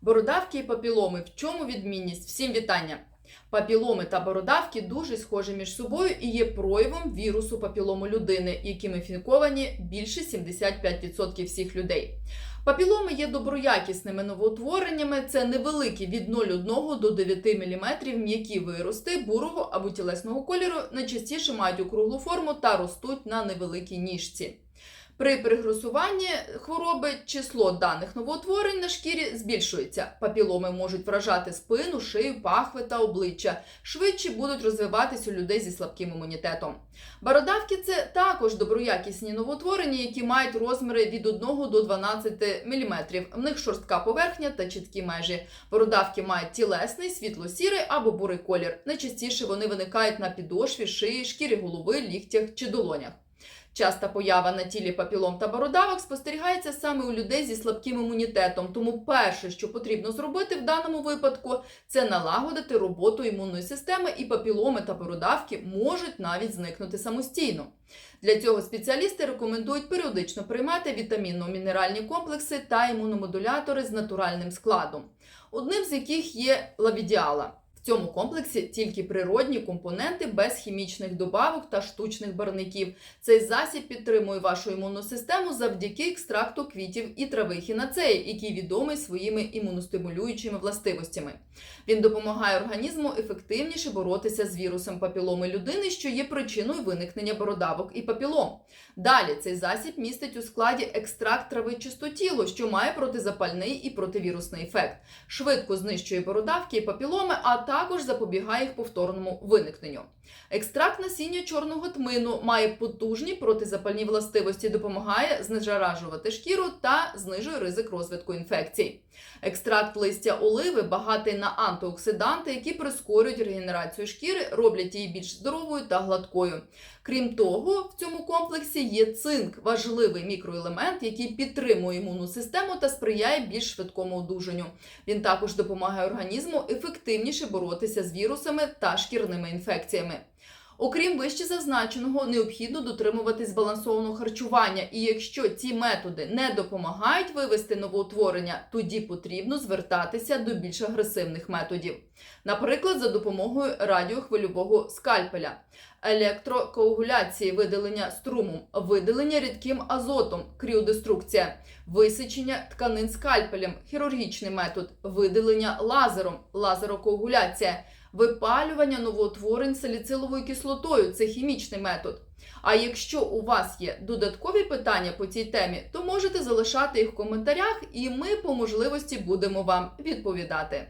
Бородавки і папіломи. В чому відмінність? Всім вітання! Папіломи та бородавки дуже схожі між собою і є проявом вірусу папілому людини, яким інфіковані більше 75% всіх людей. Папіломи є доброякісними новоутвореннями. Це невеликі від 0,1 до 9 мм м'які вирости бурого або тілесного кольору, найчастіше мають округлу форму та ростуть на невеликій ніжці. При пригросуванні хвороби число даних новоутворень на шкірі збільшується. Папіломи можуть вражати спину, шию, пахви та обличчя. Швидше будуть розвиватись у людей зі слабким імунітетом. Бородавки це також доброякісні новоутворення, які мають розміри від 1 до 12 мм. В них шорстка поверхня та чіткі межі. Бородавки мають тілесний, світло-сірий або бурий колір. Найчастіше вони виникають на підошві, шиї, шкірі голови, ліктях чи долонях. Часта поява на тілі папілом та бородавок спостерігається саме у людей зі слабким імунітетом. Тому перше, що потрібно зробити в даному випадку, це налагодити роботу імунної системи, і папіломи та бородавки можуть навіть зникнути самостійно. Для цього спеціалісти рекомендують періодично приймати вітамінно-мінеральні комплекси та імуномодулятори з натуральним складом, одним з яких є лавідіала. Цьому комплексі тільки природні компоненти без хімічних добавок та штучних барників. Цей засіб підтримує вашу імунну систему завдяки екстракту квітів і трави хінацеї, який відомий своїми імуностимулюючими властивостями. Він допомагає організму ефективніше боротися з вірусом папіломи людини, що є причиною виникнення бородавок і папілом. Далі цей засіб містить у складі екстракт трави чистотілу, що має протизапальний і противірусний ефект, швидко знищує бородавки і папіломи, а також запобігає їх повторному виникненню. Екстракт насіння чорного тмину має потужні протизапальні властивості, допомагає знежаражувати шкіру та знижує ризик розвитку інфекцій. Екстракт листя оливи багатий на антиоксиданти, які прискорюють регенерацію шкіри, роблять її більш здоровою та гладкою. Крім того, в цьому комплексі є цинк, важливий мікроелемент, який підтримує імунну систему та сприяє більш швидкому одужанню. Він також допомагає організму ефективніше боротися з вірусами та шкірними інфекціями. Окрім вище зазначеного, необхідно дотримуватись збалансованого харчування, і якщо ці методи не допомагають вивести новоутворення, тоді потрібно звертатися до більш агресивних методів, наприклад, за допомогою радіохвильового скальпеля, електрокоагуляції, видалення струмом, видалення рідким азотом, кріодеструкція, висичення тканин скальпелем, хірургічний метод, видалення лазером, лазерокоагуляція, випалювання новоутворень саліциловою кислотою це хімічний метод. А якщо у вас є додаткові питання по цій темі, то можете залишати їх в коментарях, і ми по можливості будемо вам відповідати.